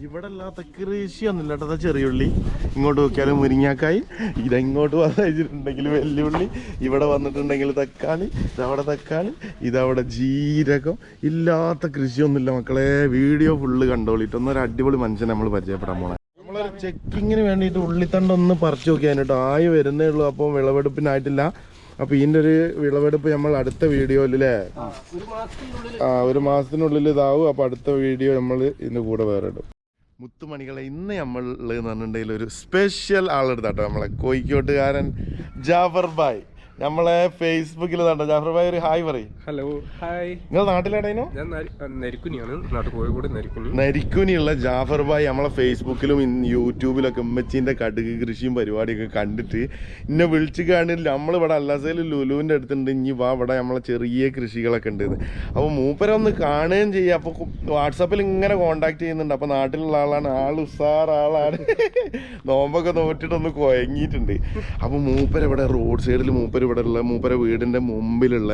ഇവിടെ അല്ലാത്ത കൃഷിയൊന്നുമില്ല കേട്ടോ ചെറിയുള്ളി ഇങ്ങോട്ട് നോക്കിയാലും മുരിങ്ങാക്കായി. ഇതെങ്ങോട്ട് വന്നിട്ടുണ്ടെങ്കിൽ വെല്ലുള്ളി ഇവിടെ വന്നിട്ടുണ്ടെങ്കിൽ തക്കാളി ഇതവിടെ തക്കാളി ഇതവിടെ ജീരകം. ഇല്ലാത്ത കൃഷിയൊന്നുമില്ല മക്കളെ. വീഡിയോ ഫുള്ള് കണ്ടോളിട്ട്. ഒന്നൊരു അടിപൊളി മനുഷ്യൻ നമ്മൾ പരിചയപ്പെടാൻ പോണേ നമ്മളൊരു ചെക്കിങ്ങിന് വേണ്ടിയിട്ട് ഉള്ളിത്തണ്ട് ഒന്ന് പറിച്ചു നോക്കിയാൽ കേട്ടോ. ആയി വരുന്നേ ഉള്ളൂ. അപ്പോൾ വിളവെടുപ്പിനായിട്ടില്ല. അപ്പൊ ഇതിന്റെ ഒരു വിളവെടുപ്പ് നമ്മൾ അടുത്ത വീഡിയോയിലേ ആ ഒരു മാസത്തിനുള്ളിൽ ഇതാവും. അപ്പൊ അടുത്ത വീഡിയോ നമ്മൾ ഇതിന്റെ കൂടെ വേറെ ഇടും. മുത്തുമണികളെ ഇന്ന് നമ്മൾ എന്ന് പറഞ്ഞിട്ടുണ്ടെങ്കിൽ ഒരു സ്പെഷ്യൽ ആളെടുത്താട്ടോ നമ്മളെ കോഴിക്കോട്ടുകാരൻ ജാഫർ ബായ് നമ്മളെ ഫേസ്ബുക്കിൽ കണ്ടോ ജാഫർ ഭായി ഒരു ഹായ് പറയും. ഹലോ ഹായ് നിങ്ങൾ നാട്ടിലെവിടെയോ ഞാൻ നരിക്കുനിയാണ്. നാട്ടിൽ കോഴിക്കോട് നരിക്കുനി. നരിക്കുനിയുള്ള ജാഫർ ഭായി നമ്മളെ ഫേസ്ബുക്കിലും യൂട്യൂബിലൊക്കെ ഉമ്മച്ചീന്റെ കടുക് കൃഷിയും പരിപാടിയൊക്കെ കണ്ടിട്ട് എന്നെ വിളിച്ച് കാണില്ല. നമ്മളിവിടെ അല്ലാസയിൽ ലുലുവിന്റെ അടുത്തുണ്ട്. ഇനി വാ ഇവിടെ നമ്മളെ ചെറിയ കൃഷികളൊക്കെ ഉണ്ട് അപ്പോൾ മൂപ്പരെ ഒന്ന് കാണുകയും ചെയ്യുക അപ്പോൾ വാട്സാപ്പിൽ ഇങ്ങനെ കോണ്ടാക്ട് ചെയ്യുന്നുണ്ട്. അപ്പോൾ നാട്ടിലുള്ള ആളാണ്. ആൾ ഉസാർ ആളാണ്. നോമ്പൊക്കെ നോറ്റിട്ടൊന്ന് കുഴങ്ങിയിട്ടുണ്ട് അപ്പോൾ മൂപ്പര ഇവിടെ റോഡ് സൈഡിൽ മൂപ്പര് ഇവിടെ ഉള്ള മൂപ്പര വീടിന്റെ മുമ്പിലുള്ള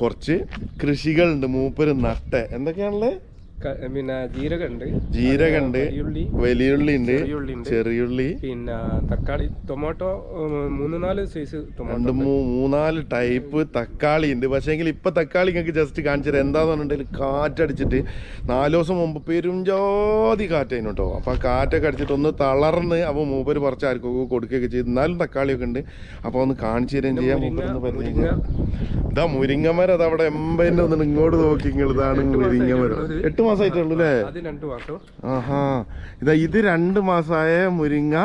കുറച്ച് കൃഷികളുണ്ട്. മൂപ്പര് നട്ട്. എന്തൊക്കെയാണുള്ളത്? പിന്നെ ജീരകമുണ്ട് ജീരകണ്ട് വലിയുള്ളി. ഉണ്ട് ചെറിയുള്ളി. പിന്നെ തക്കാളി ടൊമാറ്റോ മൂന്ന് നാല് സൈസ് രണ്ട് ടൊമാറ്റോ മൂന്നാൽ ടൈപ്പ് തക്കാളി ഉണ്ട് പക്ഷേങ്കിൽ ഇപ്പൊ തക്കാളി നിങ്ങൾക്ക് ജസ്റ്റ് കാണിച്ചു തരാം. എന്താന്ന് പറഞ്ഞിട്ടുണ്ടെങ്കിൽ കാറ്റടിച്ചിട്ട് നാല് ദിവസം മുമ്പ് പെരുംജാതി കാറ്റായിരുന്നു കേട്ടോ അപ്പൊ കാറ്റൊക്കെ അടിച്ചിട്ട് ഒന്ന് തളർന്ന് അപ്പൊ മൂപ്പര് പറിച്ച് ആർക്കൊക്കെ കൊടുക്കുകയൊക്കെ ചെയ്ത്. എന്നാലും തക്കാളിയൊക്കെ ഉണ്ട് അപ്പൊ ഒന്ന് കാണിച്ചു തരുകയും ചെയ്യാം. മൂപ്പരൊന്ന് ഇതാ മുരിങ്ങമരം. അത് അവിടെ എമ്പതിന്റെ ഒന്ന് ഇങ്ങോട്ട് നോക്കി നിങ്ങൾ ഇതാണ് മുരിങ്ങമരം. എട്ട് മാസമായിട്ടേ ഉള്ളൂ അല്ലേ? അത് രണ്ട് മാസം. ആഹാ. ഇതാ ഇത് രണ്ട് മാസമായ മുരിങ്ങ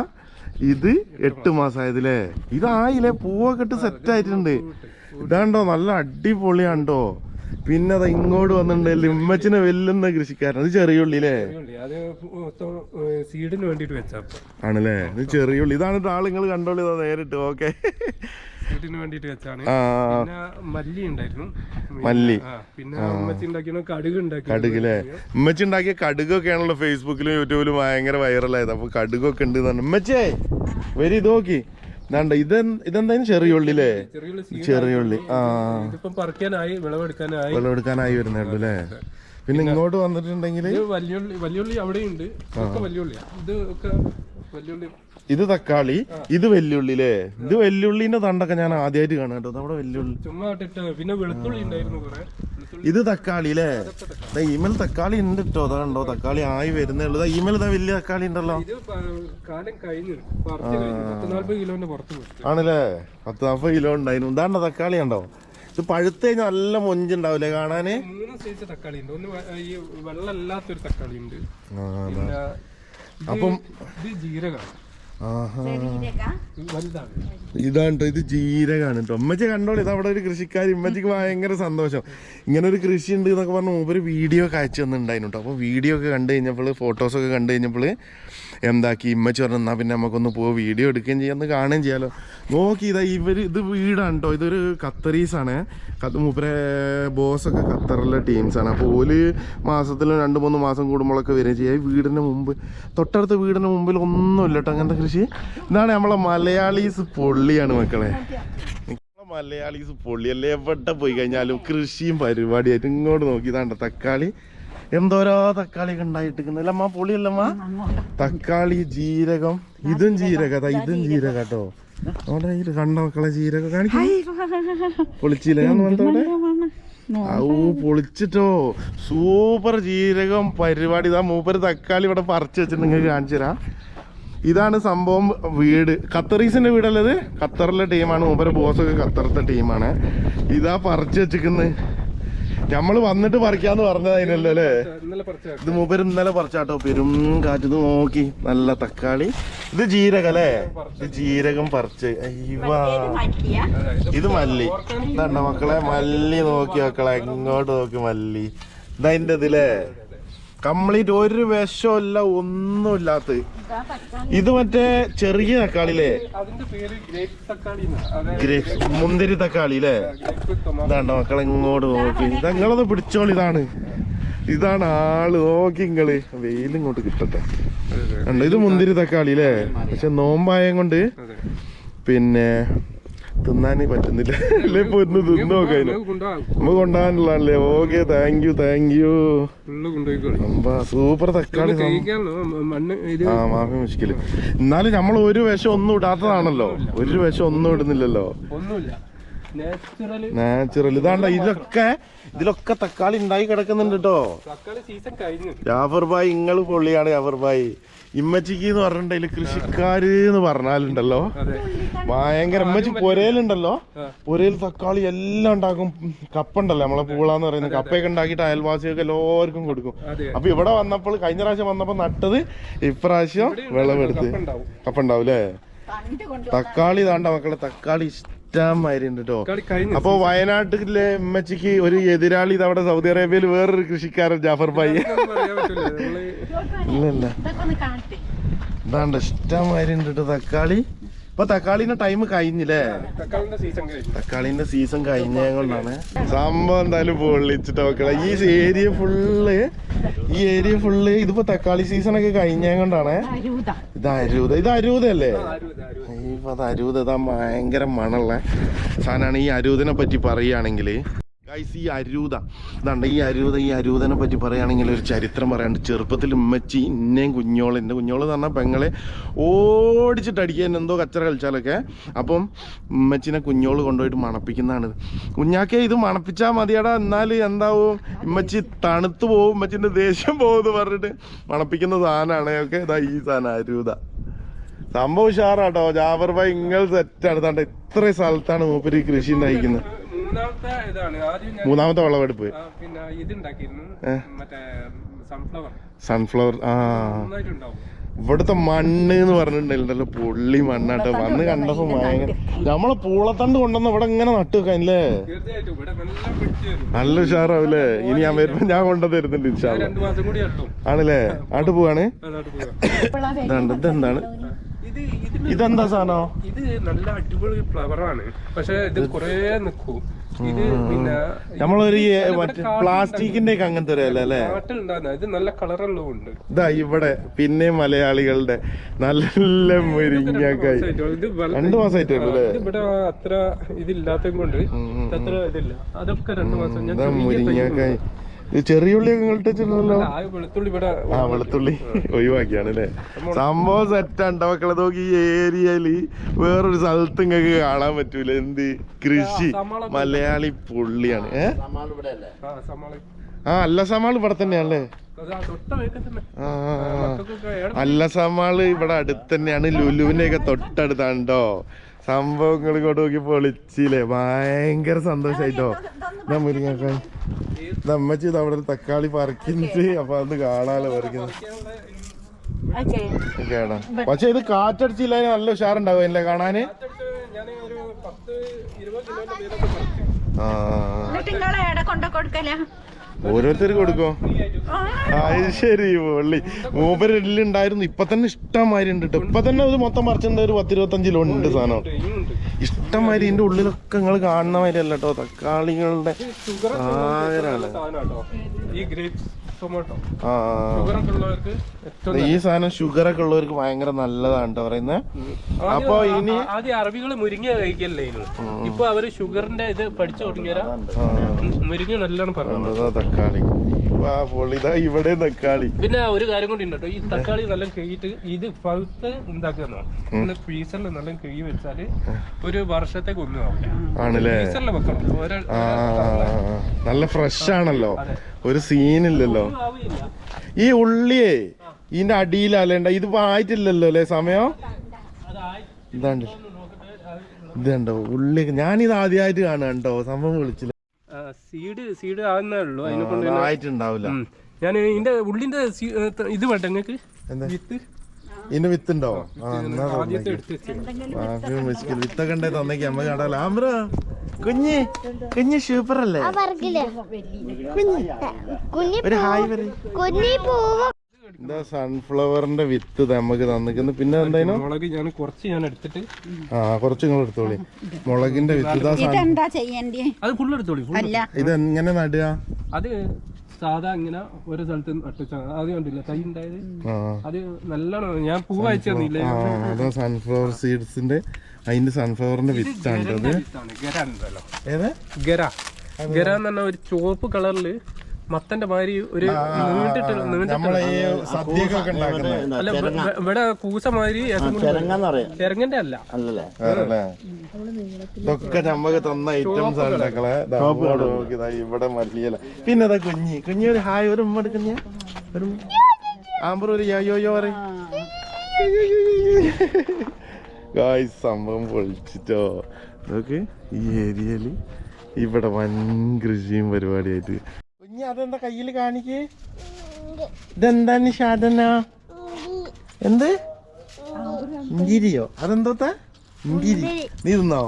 ഇത് എട്ട് മാസമായതില്ലേ ഇതായില്ലേ പൂവൊക്കെ ഇട്ട് സെറ്റ് ആയിട്ടുണ്ട്. ഇതാണ്ടോ നല്ല അടിപൊളിയാണ്ടോ. പിന്നെ അതാ ഇങ്ങോട്ട് വന്നിട്ടുണ്ട് ലിമ്മച്ചിനെ വെല്ലുന്ന കൃഷിക്കാരൻ. അത് ചെറിയുള്ളി അല്ലേ? ചെറിയുള്ളി. അത് മൊത്തം സീഡിന് വേണ്ടിട്ട് വെച്ചാ. ആണല്ലേ? ഇത് ചെറിയുള്ളി. ഇതാണ് ആൾ നിങ്ങൾ കണ്ടോളി നേരിട്ട്. ഓക്കെ. സീഡിന് വേണ്ടിട്ട് വെച്ചാണ്. പിന്നെ മല്ലി ഉണ്ടായിരുന്നു. മല്ലി. പിന്നെ അമ്മച്ചി ഉണ്ടാക്കിയ കടുക് ഉണ്ടാക്കി കടുകല്ലേ ഉമ്മച്ചി ഉണ്ടാക്കിയ കടുകൊക്കെ ആണല്ലോ ഫേസ്ബുക്കിലും യൂട്യൂബിലും ഭയങ്കര വൈറലായത് അപ്പൊ കടുകൊക്കെ ഉണ്ട് ഉമ്മച്ചേ വരി ഇത് നോക്കി. ഇതാണ്ട ഇത് ഇതെന്തായാലും ചെറിയുള്ളി അല്ലേ ചെറിയുള്ളി ആ. പറിക്കാനായി വിളവെടുക്കാനായി. വിളവെടുക്കാനായി വരുന്നുള്ളൂ അല്ലേ പിന്നെ ഇങ്ങോട്ട് വന്നിട്ടുണ്ടെങ്കിൽ വലിയ വലിയുള്ളി വലിയുള്ളി അവിടെയുണ്ട്. ഒക്കെ വലിയുള്ളിയാ ഇത് ഒക്കെ വലിയുള്ളി ഇത് തക്കാളി ഇത് വെല്ലുള്ളി അല്ലേ ഇത് വെല്ലുള്ളിന്റെ തണ്ടൊക്കെ ഞാൻ ആദ്യമായിട്ട് കാണാം കേട്ടോ. നമ്മുടെ വെല്ലുള്ളി ചുമ്മാ പിന്നെ വെളുത്തുള്ളി ഉണ്ടായിരുന്നു ഇത് തക്കാളി അല്ലേ? ഈമൽ തക്കാളി. ഉണ്ട് കേട്ടോ. അതാണ്ടോ തക്കാളി ആയി വരുന്നേ ഉള്ളൂ. ഈമേൽ ഇതാ വലിയ തക്കാളി ഉണ്ടല്ലോ. ആണല്ലേ? പത്ത് നാൽപ്പത് കിലോ ഉണ്ടായിരുന്നു. ഇതാണ്ടോ തക്കാളി ഉണ്ടോ ഇത് പഴുത്ത് കഴിഞ്ഞാൽ നല്ല മൊഞ്ചുണ്ടാവില്ലേ കാണാന്? മൂന്ന് സൈസ് തക്കാളി ഉണ്ട്. ഒന്ന് ഈ വെള്ളമില്ലാത്തൊരു തക്കാളി ഉണ്ട്. അപ്പം ഇത് ജീരകമാണ്. ഇതാണ് ഇത് ജീരകാണ് കേട്ടോ ഉമ്മച്ചി കണ്ടോളൂ ഇത് അവിടെ ഒരു കൃഷിക്കാരി ഉമ്മച്ചിക്ക് ഭയങ്കര സന്തോഷം. ഇങ്ങനെ ഒരു കൃഷി ഉണ്ട് എന്നൊക്കെ പറഞ്ഞ് മൂപ്പര് വീഡിയോ ഒക്കെ അയച്ചു തന്നിട്ടുണ്ടായിരുന്നു കേട്ടോ അപ്പോൾ വീഡിയോ ഒക്കെ കണ്ടു കഴിഞ്ഞപ്പോൾ ഫോട്ടോസൊക്കെ കണ്ടു കഴിഞ്ഞപ്പോൾ എന്താക്കി ഇമ്മച്ചി പറഞ്ഞു പിന്നെ നമുക്കൊന്ന് പോയി വീഡിയോ എടുക്കുകയും ചെയ്യാം ഒന്ന് കാണുകയും ചെയ്യാലോ. നോക്കി ഇതാ ഇവർ ഇത് വീടാണ് കേട്ടോ ഇതൊരു ഖത്തറീസാണ്. കത്ത് മൂപ്പരെ ബോസൊക്കെ ഖത്തറിലെ ടീംസാണ് അപ്പോൾ ഓൽ മാസത്തിൽ രണ്ട് മൂന്ന് മാസം കൂടുമ്പോഴൊക്കെ വരികയും ചെയ്യുക ഈ വീടിന്റെ മുമ്പ് തൊട്ടടുത്ത വീടിന് മുമ്പിൽ ഒന്നുമില്ല കേട്ടോ അങ്ങനത്തെ കൃഷി. ഇതാണ് നമ്മളെ മലയാളീസ് പൊള്ളിയാണ് മക്കളെ. മലയാളീസ് പൊള്ളിയല്ലേ എവിടെ പോയി കഴിഞ്ഞാലും കൃഷിയും പരിപാടിയായിട്ട് ഇങ്ങോട്ട് നോക്കി. ഇതാണ്ട തക്കാളി എന്തോരോ തക്കാളി ഉണ്ടായിട്ടിരിക്കുന്നില്ല അമ്മ പൊളിയല്ലമ്മ? തക്കാളി ജീരകം. ഇതും ജീരക ഇതും ജീരക. കേട്ടോ. അവിടെ ഇത് കണ്ട മക്കളെ ജീരകം കാണിക്കും പൊളിച്ചില്ല? ഞാൻ ഔ പൊളിച്ചിട്ടോ. സൂപ്പർ ജീരകം പരിപാടി. ഇതാ മൂപ്പര് തക്കാളി ഇവിടെ പറിച്ചു വെച്ചിട്ട് നിങ്ങൾക്ക് കാണിച്ചു തരാം. ഇതാണ് സംഭവം വീട്. ഖത്തറീസിന്റെ വീടല്ലത് ഖത്തറിലെ ടീമാണ് മൂപ്പര് ബോസൊക്കെ ഖത്തറത്തെ ടീമാണ് ഇതാ പറിച്ചു വെച്ചിരിക്കുന്നത്. നമ്മൾ വന്നിട്ട് പറിക്കാന്ന് പറഞ്ഞതായിരുന്നല്ലോ അല്ലേ? ഇത് മൂപ്പര് ഇന്നലെ പറിച്ചാട്ടോ പെരും കാറ്റ്. നോക്കി. നല്ല തക്കാളി. ഇത് ജീരകം അല്ലേ? ഇത് ജീരകം പറിച്ച്. അയ്യോ. ഇത് മല്ലി. ഇതാണ്ട മക്കളെ? മല്ലി നോക്കി മക്കളെ. ഇങ്ങോട്ട് നോക്കി മല്ലി. ഇതാ ഇതിലേ കംപ്ലീറ്റ് ഒരു വിഷമില്ല ഒന്നുമില്ലാത്ത. ഇത് മറ്റേ ചെറിയ പേര് ഗ്രേപ്പ്. ഗ്രേപ്സ് മുന്തിരി തക്കാളി അല്ലേ? ഇതാണ്ടോ മക്കളെ ഇങ്ങോട്ട് നോക്കി. ഇതങ്ങളത് പിടിച്ചോളി ഇതാണ്. ഇതാണ് ആൾ. നോക്കി ഇങ്ങൾ. വെയിലിങ്ങോട്ട് കിട്ടട്ടെ. കണ്ടോ? ഇത് മുന്തിരി തക്കാളി അല്ലേ? പക്ഷെ നോമ്പായം കൊണ്ട് പിന്നെ തിന്നാന് പറ്റുന്നില്ല. അല്ലേ ഇപ്പൊ ഒന്ന് തിന്നു നോക്കാനും കൊണ്ടുപോകാം നമുക്ക് കൊണ്ടുപോകാനുള്ളതല്ലേ okay thank you thank you super തക്കാളി ആ മാഫി മുഷ്കിൽ. എന്നാലും നമ്മൾ ഒരു വിഷം ഒന്നും ഇടാത്തതാണല്ലോ. ഒരു വിഷം ഒന്നും ഇടുന്നില്ലല്ലോ. ഒന്നുമില്ല. നാച്ചുറൽ നാച്ചുറൽ ഇതാണ്ട ഇതൊക്കെ ഇതിലൊക്കെ തക്കാളി ഉണ്ടായി കിടക്കുന്നുണ്ട് കേട്ടോ തക്കാളി സീസൺ കഴിഞ്ഞു. ജാഫർ ഭായ് നിങ്ങൾ പൊള്ളിയാണ് ജാഫർ ഭായ്. ഇമ്മച്ചിക്ക് എന്ന് പറഞ്ഞിട്ടുണ്ടെങ്കിൽ കൃഷിക്കാര് എന്ന് പറഞ്ഞാലുണ്ടല്ലോ. അതെ. ഭയങ്കര ഇമ്മച്ചി പൊരയിലുണ്ടല്ലോ. പൊരയിൽ തക്കാളി എല്ലാം ഉണ്ടാക്കും. കപ്പ ഉണ്ടല്ലോ നമ്മളെ പൂളാന്ന് പറയുന്നത് കപ്പയൊക്കെ ഉണ്ടാക്കിയിട്ട് അയൽവാസികൾക്ക് എല്ലാവർക്കും കൊടുക്കും. അതെ. അപ്പൊ ഇവിടെ വന്നപ്പോൾ കഴിഞ്ഞ പ്രാവശ്യം വന്നപ്പോ നട്ടത് ഇപ്രാവശ്യം വിളവെടുത്ത് കപ്പുണ്ടാവും. കപ്പ ഉണ്ടാവും അല്ലേ തക്കാളി താണ്ട മക്കളെ തക്കാളി ഇഷ്ടമാതിരി ഉണ്ട് കേട്ടോ അപ്പൊ വയനാട്ടിലെ ഉമ്മച്ചിക്ക് ഒരു എതിരാളി ഇതവിടെ അവിടെ സൗദി അറേബ്യയിൽ വേറൊരു കൃഷിക്കാരൻ ജാഫർ ഭായി. ഇല്ലല്ല ഇതാണ്ട് ഇഷ്ടം ഉണ്ട് കേട്ടോ തക്കാളി. ഇപ്പൊ തക്കാളിന്റെ ടൈം കഴിഞ്ഞില്ലേ? തക്കാളിന്റെ സീസൺ കഴിഞ്ഞു. തക്കാളിന്റെ സീസൺ കഴിഞ്ഞ കൊണ്ടാണ്. സംഭവം എന്തായാലും പൊള്ളിച്ചിട്ട് നോക്കണം. ഈ ഏരിയ ഫുള്ള് ഈ ഏരിയ ഫുള്ള് ഇതിപ്പോ തക്കാളി സീസൺ ഒക്കെ കഴിഞ്ഞ കൊണ്ടാണ്. ഇത് അരൂത. ഇത് അരൂതല്ലേ ഇപ്പൊ അത് അരൂത. ഭയങ്കര മണുള്ള സാധനമാണ് ഈ അരൂതിനെ പറ്റി പറയുകയാണെങ്കിൽ. ഈ അരൂത. ഇതാണ്ട് ഈ അരൂത ഈ അരൂതനെ പറ്റി പറയുകയാണെങ്കിൽ ഒരു ചരിത്രം പറയാണ്ട് ചെറുപ്പത്തിൽ ഉമ്മച്ചി ഇന്നേം കുഞ്ഞോൾ എന്റെ കുഞ്ഞോൾ എന്ന് പറഞ്ഞാൽ പെങ്ങളെ ഓടിച്ചിട്ട് അടിക്കാൻ എന്തോ കച്ചറ കളിച്ചാലൊക്കെ. അപ്പം ഉമ്മച്ചിനെ കുഞ്ഞോൾ കൊണ്ടുപോയിട്ട് മണപ്പിക്കുന്നതാണ് കുഞ്ഞാക്കെ ഇത് മണപ്പിച്ചാൽ മതിയടാ എന്നാൽ എന്താവും? ഉമ്മച്ചി തണുത്ത് പോവും ഉമ്മച്ചിന്റെ ദേഷ്യം പോകും എന്ന് പറഞ്ഞിട്ട് മണപ്പിക്കുന്ന സാധനമാണ് ഒക്കെ ഇതാ ഈ സാധനം അരൂത. സംഭവം ഉഷാറാട്ടോ. ജാബർ ഭായ് ഇങ്ങൾ സെറ്റ് അടുത്താണ്ട് ഇത്രയും സ്ഥലത്താണ് മൂപ്പര് കൃഷി ഉണ്ടായിരിക്കുന്നത് മൂന്നാമത്തെ ഇതാണ്. ആദ്യം ഞാൻ മൂന്നാമത്തെ വിളവെടുപ്പ് ആ, പിന്നെ ഇതുണ്ടാക്കിയിരുന്നു. മറ്റേ സൺഫ്ലവർ സൺഫ്ലവർ ആ. നന്നായിട്ടുണ്ടാവും. ഇവിടുത്തെ മണ്ണ് എന്ന് പറഞ്ഞിട്ടുണ്ടല്ലോ പൊള്ളി മണ്ണാട്ടോ. വന്ന് കണ്ടപ്പോ ഭയങ്കര നമ്മളെ പൂളത്തണ്ട് കൊണ്ടുവന്ന് ഇവിടെ ഇങ്ങനെ നട്ടു വെക്കാനല്ലേ തീർച്ചയായിട്ടും. ഇവിടെ നല്ല പിടിച്ചു വരും. നല്ല ഉഷാറാവൂലേ? ഇനി ഞാൻ വരുമ്പോ ഞാൻ കൊണ്ടു തരുന്നുണ്ട് ഇൻഷാ ഇൻഷാല്ല രണ്ടു മാസം കൂടി അട്ടും. ആണല്ലേ? ആട്ട് പോവാണ്? അതായിട്ട് പോകാം ഇതാണ്ട് ഇതെന്താണ്? ഇത് ഇതിന് ഇതെന്താ സാധനം? ഇത് നല്ല അടിപൊളി ഫ്ലവറാണ് ആണ്. പക്ഷെ ഇത് കൊറേ നിക്കും. ഇത് പിന്നെ നമ്മളൊരു പ്ലാസ്റ്റിക്കിന്റെ ഒക്കെ അങ്ങനത്തെ ഒരു അല്ലേ നാട്ടിലുണ്ടാകുന്ന ഇത് നല്ല കളറുള്ളതും ഉണ്ട്. ഇതാ ഇവിടെ പിന്നെ മലയാളികളുടെ നല്ല മുരിങ്ങക്കായി രണ്ടു മാസമായിട്ട് ഇവിടെ അത്ര ഇതില്ലാത്തത് കൊണ്ട് അത്ര ഇതില്ല. അതൊക്കെ രണ്ടു മാസം ഞാൻ മുരിങ്ങക്കായി ഇത് ചെറിയ ഉള്ളിയൊക്കെ നിങ്ങൾ ആ വെളുത്തുള്ളി ഒഴിവാക്കിയാണ് അല്ലേ സംഭവം സെറ്റാണ് മക്കളെ. നോക്കി ഈ ഏരിയയിൽ വേറൊരു സ്ഥലത്ത് നിങ്ങൾക്ക് കാണാൻ പറ്റൂല. എന്ത് കൃഷി? മലയാളി പുള്ളിയാണ്. ഏഹ് ആ അല്ല സമാൾ ഇവിടെ തന്നെയാണല്ലേ. അല്ല സമാൾ ഇവിടെ അടുത്ത് തന്നെയാണ്. ലുലുവിന്റെ ഒക്കെ തൊട്ടടുത്താണ്ടോ സംഭവങ്ങൾ കൊണ്ട് നോക്കി പൊളിച്ചില്ലേ? ഭയങ്കര സന്തോഷായിട്ടോ? ഇതാ മുരിങ്ങക്കായി ഇത് അവിടെ തക്കാളി പറിക്കുന്നത് അപ്പൊ അത് കാണാലോ പറിക്കുന്നത് കേടാ പക്ഷെ ഇത് കാറ്റടിച്ചില്ല നല്ല ഉഷാറുണ്ടാവും അല്ലേ കാണാന്? ആ ഓരോരുത്തർക്ക് കൊടുക്കോ? അത് ശരി പൊള്ളി. മൂപ്പര് ഉണ്ടായിരുന്നു. ഇപ്പൊ തന്നെ ഇഷ്ടമായിട്ടുണ്ട് ഉണ്ട് ഇപ്പൊ തന്നെ അത് മൊത്തം പറിച്ചിട്ടുണ്ട് ഒരു പത്തിരുപത്തഞ്ചിലോ ഉണ്ട് സാധനം. ഇഷ്ടംമാതിരി ഇതിന്റെ ഉള്ളിലൊക്കെ നിങ്ങൾ കാണുന്ന മാതിരി അല്ല കേട്ടോ തക്കാളികളുടെ കേട്ടോ ഈ സാധനം ഷുഗർ ഒക്കെ ഉള്ളവർക്ക് ഭയങ്കര നല്ലതാണ് കേട്ടോ പറയുന്നത് അപ്പൊ ഇനി ആദ്യം അറബികൾ മുരിങ്ങ കഴിക്കല്ലേ ഇപ്പൊ അവർ ഷുഗറിന്റെ ഇത് പഠിച്ചു തുടങ്ങിയാ മുരിങ്ങ നല്ലോണം പറയുന്നത് തക്കാളി? വാ പൊള്ളി. ഇതാ ഇവിടെ തക്കാളി. പിന്നെ ഒരു കാര്യം കൂടി ഉണ്ട് കേട്ടോ. ഈ തക്കാളി നല്ല കഴിയിട്ട് ഇത് പഴുത്ത് ഉണ്ടാക്കുന്ന ഫ്രീസറിൽ നല്ല കഴി വെച്ചാൽ ഒരു വർഷത്തേക്ക് ഒന്നും ആവില്ല ആണല്ലേ? നല്ല ഫ്രഷ് ആണല്ലോ. ഒരു സീനില്ലല്ലോ ഈ ഉള്ളിയേ ഇതിന്റെ അടിയിലല്ലേണ്ട ഇത് ആയിട്ടില്ലല്ലോ അല്ലേ സമയം? ഇതാണ്ട്. ഇതുണ്ടോ? ഉള്ളി ഞാനിത് ആദ്യമായിട്ട് കാണാം കേട്ടോ. സംഭവം വിളിച്ചില്ല. സീഡ് സീഡ് ആവുന്നേ ഉള്ളൂ. അതിനെ കൊണ്ട് ആയിട്ടുണ്ടാവില്ല ഞാൻ ഇതിന്റെ ഉള്ളിന്റെ സീ- ഏ, ത- ഇത് വേണ്ട നിങ്ങൾക്ക് എന്താ? വിത്ത്? ഇതിന്റെ വിത്തുണ്ടോ? ആ എന്നാ ആദ്യത്തെ. എടുത്ത് മിസ്കിൽ വിത്തൊക്കെ ഉണ്ടേ തന്നേക്ക്. അമ്മ കണ്ടാലോ ആമ്പ്ര കുഞ്ഞ് കുഞ്ഞ് സൂപ്പർ അല്ലേ? കുഞ്ഞി. ഒരു ഹായ് പറയും. കുഞ്ഞി പൂവ് എന്താ സൺഫ്ലവറിന്റെ വിത്ത് നമുക്ക് തന്നിരിക്കുന്നത് പിന്നെ എന്തായാലും മുളക് ഞാൻ കുറച്ച് ഞാൻ എടുത്തിട്ട് ആ കുറച്ച് നിങ്ങൾ എടുത്തോളി. മുളകിന്റെ വിത്ത്. ഇതെന്താ ചെയ്യണ്ടേ? അത് ഫുള്ള് എടുത്തോളി അല്ല. ഇത് എങ്ങനെ നടുക? അത് സാധാ ഇങ്ങനെ ഒരു സ്ഥലത്ത് നട്ടുവെച്ചാ ആദ്യം കണ്ടില്ല? തൈ ഉണ്ടായത്? അത് നല്ലോണം ഞാൻ പൂ അയച്ചു തന്നില്ലേ? അതാ സൺഫ്ലവർ സീഡ്സിന്റെ അതിന്റെ സൺഫ്ലവറിന്റെ വിത്താണ്. അത് ഗര ഉണ്ടല്ലോ. ഏതാ? ഗര. ഗര എന്ന് പറഞ്ഞ ഒരു ചുവപ്പ് കളറിൽ മത്തന്റെ മാതിരി ഒരു നീണ്ടിട്ട് നീണ്ടിട്ട് അല്ല ഇവ- ഇവ- ഇവിടെ കൂസ മാതിരി ചെരങ്ങന്റെ അല്ല. അല്ലല്ലേ? വേറെല്ലേ? ഇതൊക്കെ നമ്മക്ക് തന്ന ഐറ്റംസ് ആണ് ദാ ഇവിടെ നോക്ക് ദാ ഇവിടെ മല്ലിയില. പിന്നെ അതാ കുഞ്ഞി. കുഞ്ഞി ഒരു ഹായ് ഒരു ഉമ്മ എടുക്കുന്ന ഒരു ആമ്പർ ഒരു യോയോ പറയും. ഗായ്സ് സംഭവം പൊളിച്ചിട്ടോ. നോക്ക് ഈ ഏരിയയിൽ ഇവിടെ വൻ കൃഷിയും പരിപാടിയായിട്ട് കുഞ്ഞി അതെന്താ കയ്യിൽ കാണിക്ക്? ഇതെന്താ ഷാദന എന്ത്? മുന്തിരിയോ? അതെന്തോത്ത? മുന്തിരി. നീ തിന്നോ?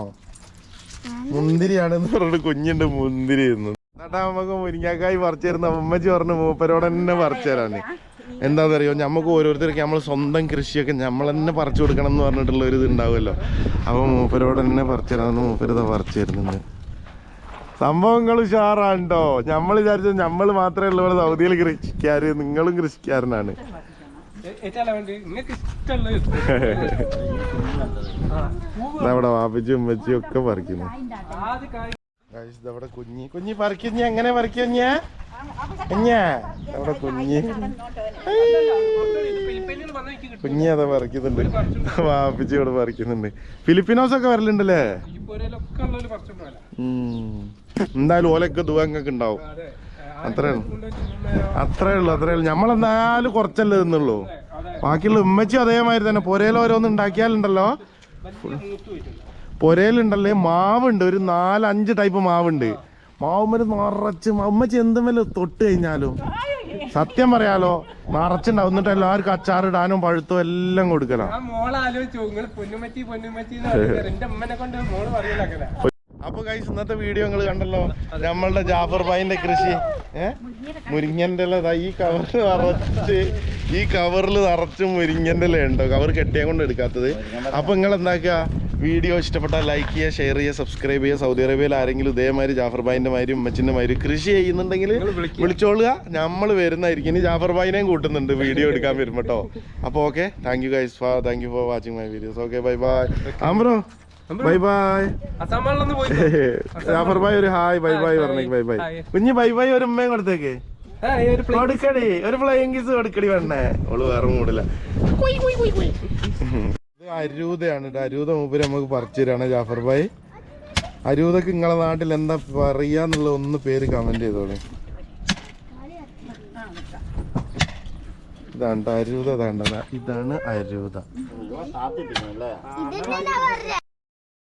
മുന്തിരിയാണെന്ന് പറഞ്ഞിട്ട് കുഞ്ഞിന്റെ മുന്തിരി തിന്നു. എന്നിട്ടാ നമുക്ക് മുരിങ്ങാക്കായി പറിച്ചു തരുന്ന അമ്മച്ചി പറഞ്ഞു മൂപ്പരോട് തന്നെ പറിച്ചു എന്താ എന്താണെന്നറിയോ നമുക്ക് ഓരോരുത്തർക്ക് നമ്മൾ സ്വന്തം കൃഷിയൊക്കെ നമ്മൾ തന്നെ പറിച്ചു കൊടുക്കണം എന്ന് പറഞ്ഞിട്ടുള്ള ഒരു ഇത് ഉണ്ടാവുമല്ലോ. അപ്പൊ മൂപ്പരോട് തന്നെ പറിച്ചു തരാമെന്ന് മൂപ്പരിത പറിച്ചു തരുന്നുണ്ട്. സംഭവങ്ങൾ ഉഷാറാണ്ടോ? നമ്മൾ വിചാരിച്ചത് നമ്മൾ മാത്രമേ ഉള്ളൂ ഇവിടെ സൗദിയിൽ കൃഷിക്കാര്. നിങ്ങളും കൃഷിക്കാരനാണ്. ഇവിടെ വാപ്പിച്ചും ഉമ്മച്ചിയും ഒക്കെ പറിക്കുന്നു. കുഞ്ഞി. കുഞ്ഞി പറിക്കുന്ന എങ്ങനെ പറിക്കുഞ്ഞ കുഞ്ഞാ? അവിടെ കുഞ്ഞി. അതാ പറിക്കുന്നുണ്ട്. വാപ്പിച്ചു ഇവിടെ പറിക്കുന്നുണ്ട്. ഫിലിപ്പിനോസ് ഒക്കെ വരലുണ്ടല്ലേ? എന്തായാലും ഓലൊക്കെ ദുവങ്ങൊക്കെ ഉണ്ടാവും അതെ. അത്രേ ഉള്ളൂ. അത്രേ ഉള്ളു അത്രേ ഉള്ളൂ. നമ്മളെന്തായാലും കുറച്ചല്ലേ തിന്നുള്ളൂ. ബാക്കിയുള്ള ഉമ്മച്ചും അതേമാതിരി തന്നെ പൊരയിൽ ഓരോന്ന് ഉണ്ടാക്കിയാലുണ്ടല്ലോ പൊരയിലുണ്ടല്ലേ മാവുണ്ട്. ഒരു നാലഞ്ച് ടൈപ്പ് മാവുണ്ട്. മാവുമ്മര് നിറച്ച് ഉമ്മച്ചി എന്തുമല്ല തൊട്ട് കഴിഞ്ഞാലും. സത്യം പറയാലോ നിറച്ചുണ്ടാവും എന്നിട്ട് എല്ലാവർക്കും അച്ചാറിടാനും പഴുത്തും എല്ലാം അങ്ങനെ അപ്പൊ കൈസ് ഇന്നത്തെ വീഡിയോ നിങ്ങൾ കണ്ടല്ലോ നമ്മളുടെ ജാഫർ ഭായിന്റെ കൃഷി. മുരിങ്ങന്റെ ഇല ഈ കവറിൽ നിറച്ച് ഈ കവറിൽ നിറച്ച് മുരിങ്ങന്റെ ഇല ഉണ്ടോ കവർ കെട്ടിയാൻ കൊണ്ട് എടുക്കാത്തത്. അപ്പൊ നിങ്ങൾ എന്താക്കുക വീഡിയോ ഇഷ്ടപ്പെട്ടാൽ ലൈക്ക് ചെയ്യുക ഷെയർ ചെയ്യുക സബ്സ്ക്രൈബ് ചെയ്യുക. സൗദി അറേബ്യയിൽ ആരെങ്കിലും ഇതേമാതിരി ജാഫർ ഭായിന്റെ മാതിരി ഉമ്മച്ചിന്റെ മാതിരി കൃഷി ചെയ്യുന്നുണ്ടെങ്കിൽ വിളിച്ചോളുക. നമ്മൾ വരുന്നതായിരിക്കും. ഇനി ജാഫർ ഭായിനെയും കൂട്ടുന്നുണ്ട് വീഡിയോ എടുക്കാൻ വരും കേട്ടോ അപ്പോൾ okay thank you guys for thank you for watching my videos okay bye bye Ambro bye bye Jafar bhai ഒരു ഹായ് ബൈ ബൈ പറഞ്ഞേക്ക് ബൈ ബൈ. കുഞ്ഞ് ബൈ ബൈ ഒരു ഉമ്മയും കൊടുത്തേക്ക്. ആ, ഈ ഒരു പ്ലേ- കൊടുക്കടി ഒരു ഫ്ലൈങ് കിസ് കൊടുക്കടി വേണ്ടേ ഓൾ വേറെ മൂടില്ല അരൂതയാണ്. അരൂത മൂപ്പര് നമുക്ക് പറിച്ചു തരാണ് ജാഫർ ഭായ്. അരൂതക്ക് നിങ്ങളെ നാട്ടിൽ എന്താ പറയാന്നുള്ള ഒന്ന് പേര് കമന്റ് ചെയ്തോളെ. ഇതാണ്ട അരൂത ഇതാണ്ട ഇതാണ് അരൂത.